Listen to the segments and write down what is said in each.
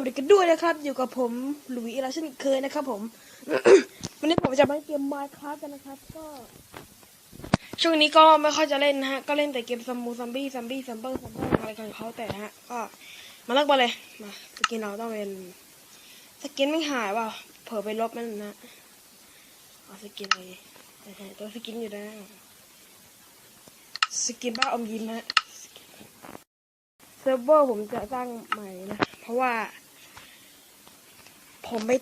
วัสดีกันด้วยนะครับ อยู่กับผมหลุยส์ราเช่นเคยนะครับ ผม วันนี้ผมจะมาเล่นเกม Minecraft กันนะครับ ก็ ช่วงนี้ก็ไม่ค่อยจะเล่นนะฮะ ก็เล่นแต่เกมซัมมูซัมบี้ซัมบี้ซัมเบิลซัมเบิลอะไรของเขาแต่ฮะ ก็ มาเลิกมาเลยมาสกินเราต้องเป็นสกินไม่หายว่ะเผลอไปลบมันนะเอาสกินเลยตัวสกินอยู่นะสกินบ้าอมยิ้มฮะเซิร์ฟเวอร์ผมจะสร้างใหม่นะ เพราะว่า ผมไม่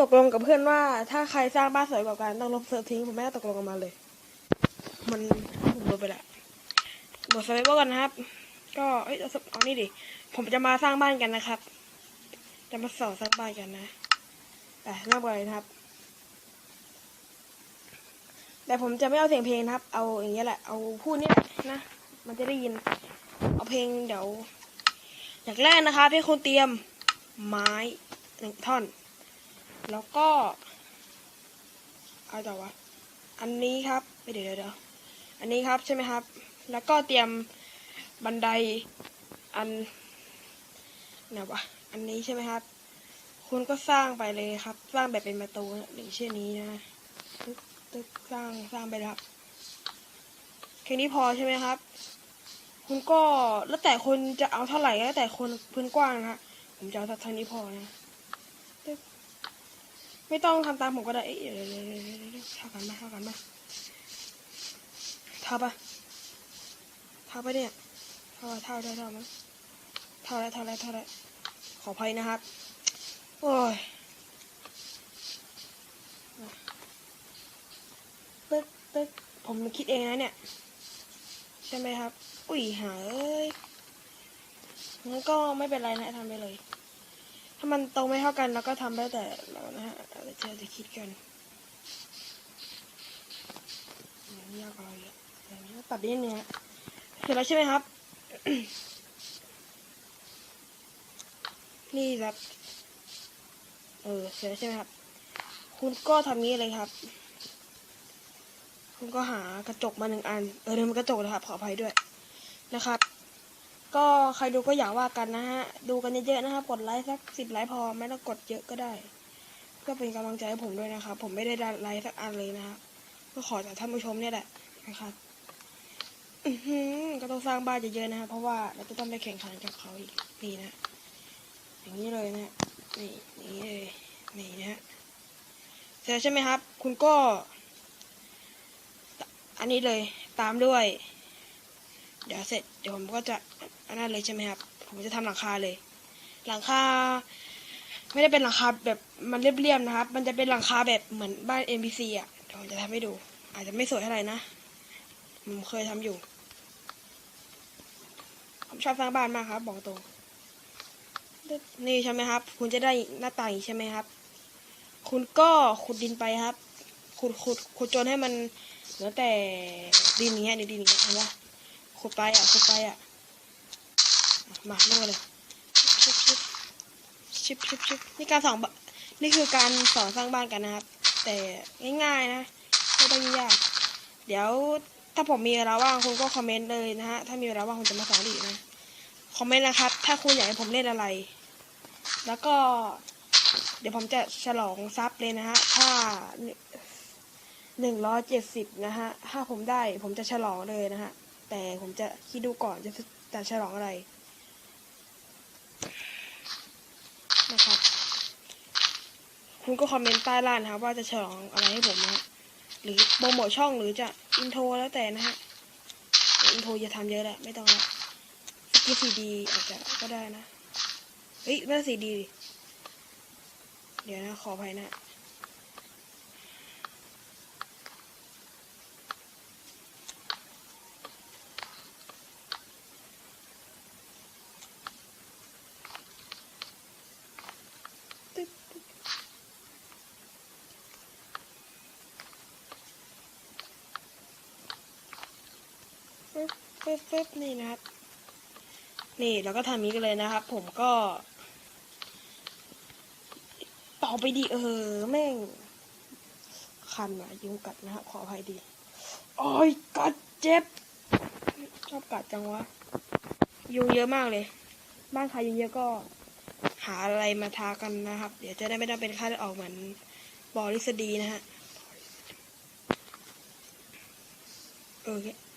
ตกลงกับเพื่อนว่า ถ้าใครสร้างบ้านสวยกว่ากันต้องลบเซิร์ฟทิ้งผมไม่ได้ตกลงกันมาเลย มันผมลบไปละหมดเซิร์วอร์กันนะครับ ก็เอ้ยเอาเอานี่ดิผมจะมาสร้างบ้านกันนะครับ จะมาสอนสร้างบ้านกันนะแต่เริ่มเลยนะครับ แต่ผมจะไม่เอาเสียงเพลงนะครับ เอาอย่างเงี้ยแหละเอาพูดนี่แหละนะมันจะได้ยิน เอาเพลงเดี๋ยวอย่างแรกนะคะให้คุณเตรียมไม้ หนึ่งท่อน แล้วก็เอาต่อวะอันนี้ครับไม่เดี๋ยวเดี๋ยวอันนี้ครับใช่ไหมครับ แล้วก็เตรียมบันไดอันไหนวะอันนี้ใช่ไหมครับ คุณก็สร้างไปเลยครับ สร้างแบบเป็นประตูนะอย่างเช่นนี้นะตึ๊กตึ๊กสร้างสร้างไปเลยครับแค่นี้พอใช่ไหมครับ คุณก็แล้วแต่คนจะเอาเท่าไหร่แล้วแต่คนพื้นกว้างนะฮะผมจะเอาเท่านี้พอนะ ไม่ต้องทำตามผมก็ได้เอ้ยเดี๋ยวเดท่ากันไหมเท่ากันไหมเท่าปะเท่าปะเนี่ยเท่าเท่าเท่าเท่ามั้ยเท่าแล้วเท่าแล้วเท่าแล้วขออภัยนะครับ โอ้ยตึ๊กตึ๊กผมคิดเองนะเนี่ย ใช่ไหมครับ อุ้ยหาเอ้ยงั้นก็ไม่เป็นไรนะทำไปเลยามันตรงไม่เท่ากันเราก็ทำได้แต่เรานะฮะเราจะจะคิดกันอย่างนี้ยกเราเยอะอย่างนี้ตัดได้เนี่ยเสร็จแล้วใช่ไหมครับ นี่ครับ เออเสร็จแล้วใช่ไหมครับ คุณก็ทำนี้เลยครับ คุณก็หากระจกมาหนึ่งอัน เออเดี๋ยวมันกระจกนะครับ ขออภัยด้วยนะครับ ก็ใครดูก็อย่าว่ากันนะฮะ ดูกันเยอะๆนะครับกดไลค์สักสิบไลค์พอไม่ต้องกดเยอะก็ได้ เพื่อเป็นกำลังใจให้ผมด้วยนะครับ ผมไม่ได้ไลค์สักอันเลยนะครับก็ขอจากท่านผู้ชมเนี่ยแหละนะครับอืก็ต้องสร้างบ้านเยอะๆนะครับเพราะว่าเราจะต้องไปแข่งขันกับเขาอีกนี่นะอย่างนี้เลยนะนี่นี้เลยนี่นะเสร็จใช่ไหมครับ คุณก็ อันนี้เลยตามด้วย เดี๋ยวเสร็จเดี๋ยวผมก็จะ อันนั้นเลยใช่ไหมครับ ผมจะทำหลังคาเลย หลังคาไม่ได้เป็นหลังคาแบบมันเรียบๆนะครับ มันจะเป็นหลังคาแบบเหมือนบ้าน NPC อะเดี๋ยวผมจะทำให้ดู อาจจะไม่สวยเท่าไหร่นะผมเคยทำอยู่ ผมชอบสร้างบ้านมากครับ บอกตรงนี่ใช่ไหมครับ คุณจะได้หน้าต่างอีกใช่ไหมครับ คุณก็ขุดดินไปครับ ขุดขุดขุดจนให้มันเหลือแต่ดินอย่างเงี้ยดินดินอย่างเงี้ยเห็นปะขุดไปอะขุดไปอะ มาเริ่เลยชิบชิบชิบชิบชิบนี่การสอนบนี่คือการสอนสร้างบ้านกันนะครับ แต่ง่ายๆนะไม่ต้องยุ่งยากเดี๋ยวถ้าผมมีเวลาว่างคุณก็คอมเมนต์เลยนะฮะถ้ามีเวลาว่างผมจะมาสอนอีกนะคอมเมนต์นะครับ ถ้าคุณอยากให้ผมเล่นอะไร แล้วก็ เดี๋ยวผมจะฉลองซับเลยนะฮะถ้าหนึ่งร้อยเจ็ดสิบนะฮะถ้าผมได้ผมจะฉลองเลยนะฮะแต่ผมจะคิดดูก่อนจะจะฉลองอะไร นะครับ คุณก็คอมเมนต์ใต้ล่างนะครับ ว่าจะฉลองอะไรให้ผมนะหรือโปรโมทช่องหรือจะอินโทรแล้วแต่นะฮะอินโทรจะทำเยอะแหละไม่ต้องละสกิซีดีอาจจะก็ได้นะเฮ้ยไม่ซีดี เดี๋ยวนะขออภัยนะ ปึ๊บปึ๊บนี่นะครับ นี่เราก็ทำนี้กันเลยนะครับ ผมก็ ต่อไปดีเออแม่ง คันอะยุงกัดนะครับขออภัยดีโอ้ยกัดเจ็บ ชอบกัดจังวะ ยุงเยอะมากเลย บ้านใครยุงเยอะก็ หาอะไรมาทากันนะครับ เดี๋ยวจะได้ไม่ต้องเป็นค่าเลือดออกเหมือนบอริสดีนะฮะโอเคอืม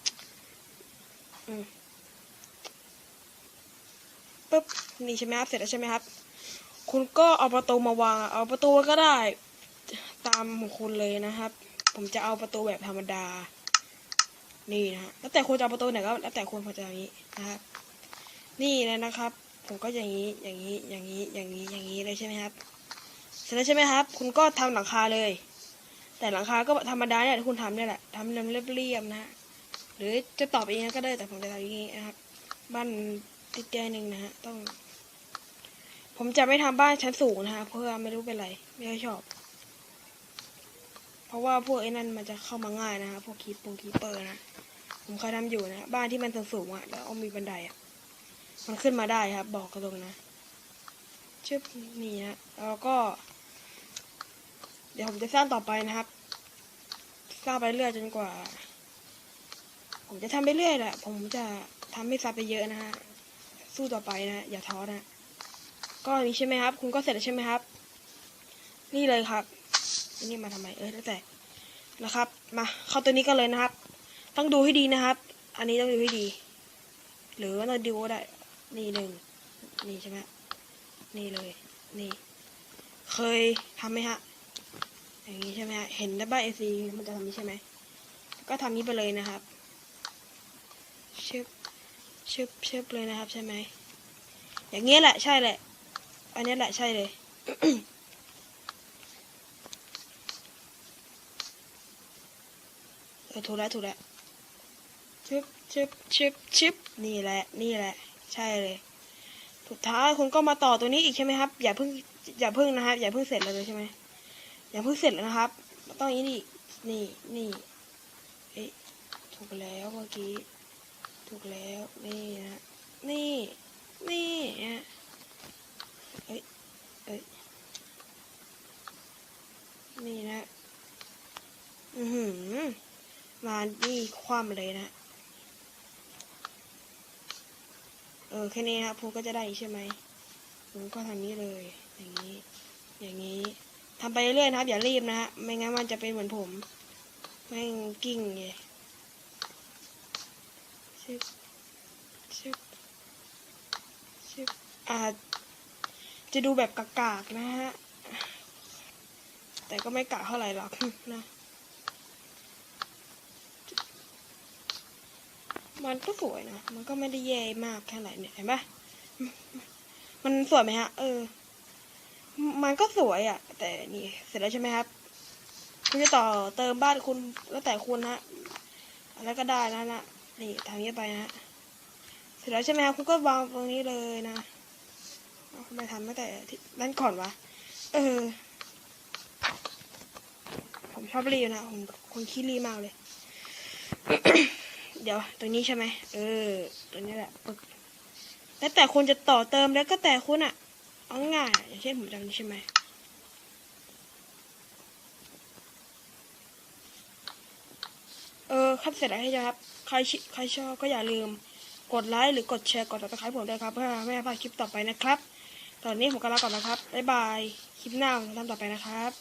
ปุ๊บนี่ใช่ไหมครับ เสร็จแล้วใช่ไหมครับ คุณก็เอาประตูมาวาง เอาประตูก็ได้ ตามของคุณเลยนะครับ ผมจะเอาประตูแบบธรรมดา นี่นะฮะแล้วแต่คุณจะเอาประตูไหนก็แล้วแต่คุณพอจะอย่างนี้นะครับ นี่เลยนะครับ ผมก็อย่างนี้อย่างนี้อย่างนี้อย่างนี้อย่างนี้เลยใช่ไหมครับ เสร็จแล้วใช่ไหมครับ คุณก็ทำหลังคาเลย แต่หลังคาก็ธรรมดาเนี่ยที่คุณทำเนี่ยแหละทำเรียบๆนะฮะ หรือจะตอบเองก็ได้แต่ผมจะทำอย่างนี้นะครับ บ้านติดเตียงหนึ่งนะฮะต้อง ผมจะไม่ทำบ้านชั้นสูงนะฮะเพราะว่าไม่รู้เป็นไร ไม่ชอบ เพราะว่าพวกไอ้นั่นมันจะเข้ามาง่ายนะฮะพวกคีปงคีเปอร์นะผมเคยทำอยู่นะบ้านที่มันสูงๆอะแล้วเอามีบันไดอะมันขึ้นมาได้ครับ บอกกันตรงนะชึบนี่นะแล้วก็ เดี๋ยวผมจะสร้างต่อไปนะครับสร้างไปเรื่อยจนกว่า ผมจะทำไปเรื่อยแหละ ผมจะทำให้ซับไปเยอะนะฮะ สู้ต่อไปนะ อย่าท้อนะ ก็นี้ใช่ไหมครับ คุณก็เสร็จแล้วใช่ไหมครับ นี่เลยครับ นี่มาทำไม เออแล้วแต่นะครับ มาเข้าตัวนี้กันเลยนะครับ ต้องดูให้ดีนะครับ อันนี้ต้องดูให้ดี หรือว่าเราดูก็ได้ นี่หนึ่ง นี่ใช่ไหมนี่เลย นี่ เคยทำไหมฮะ อย่างนี้ใช่ไหมฮะ เห็นได้บ้าเอซีมันจะทำนี้ใช่ไหม ก็ทำนี้ไปเลยนะครับ ชึบชึบชึบเลยนะครับใช่ไหมอย่างเงี้ยแหละใช่แหละ อันนี้แหละใช่เลยเออถูกแล้วถูกแล้วชึบชึบชึบชึบนี่แหละ นี่แหละ ใช่เลยสุดท้ายคุณก็มาต่อตัวนี้อีกใช่ไหมครับ อย่าเพิ่ง อย่าเพิ่งนะครับ อย่าเพิ่งเสร็จเลยใช่ไหมอย่าเพิ่งเสร็จแล้วนะครับ ต้องอย่างนี้นี่นี่เอ๊ะถูกแล้วเมื่อกี้ ถูกแล้วนี่นะ นี่ นี่ฮะเอ้ยเอ้ยนี่นะ อือหือ มานี่คว่ำเลยนะ เออ แค่นี้นะครับผมก็จะได้ใช่ไหมผมก็ทำนี้เลย อย่างนี้ อย่างนี้ทำไปเรื่อยๆนะครับ อย่ารีบนะฮะ ไม่งั้นมันจะเป็นเหมือนผม แม่งกิ้งไง ชึบชึบชึบอาจจะดูแบบกากๆนะฮะ แต่ก็ไม่กากเท่าไหร่หรอกนะมันก็สวยนะ มันก็ไม่ได้แย่มากแค่ไหนเนี่ยเห็นปะมันสวยไหมฮะ เออ มันก็สวยอะ่ะ แต่นี่เสร็จแล้วใช่ไหมครับ คุณจะต่อเติมบ้านคุณแล้วแต่คุณฮะอะไรก็ได้นะนะ นี่ทำนี้ไปนะ เสร็จแล้วใช่ไหมครับคุณก็วางตรงนี้เลยนะทำไมทำตั้งแต่ที่นั่นก่อนวะ เออ ผมชอบรีนะ ผมคนขี้รีมากเลย เดี๋ยว ตรงนี้ใช่ไหม เออ ตรงนี้แหละปึ๊กแล้วแต่คุณจะต่อเติมแล้วก็แต่คุณอะเอาง่ายอย่างเช่นผมทำนี้ใช่ไหม เออ ครับเสร็จแล้วใช่ไหมครับ ใครชิใครชอบก็อย่าลืมกดไลค์หรือกดแชร์กดติดตามผมด้วยครับ เพื่อไม่ให้พลาดคลิปต่อไปนะครับ ตอนนี้ผมก็ลาก่อนนะครับบ๊ายบายคลิปหน้าผมทำต่อไปนะครับ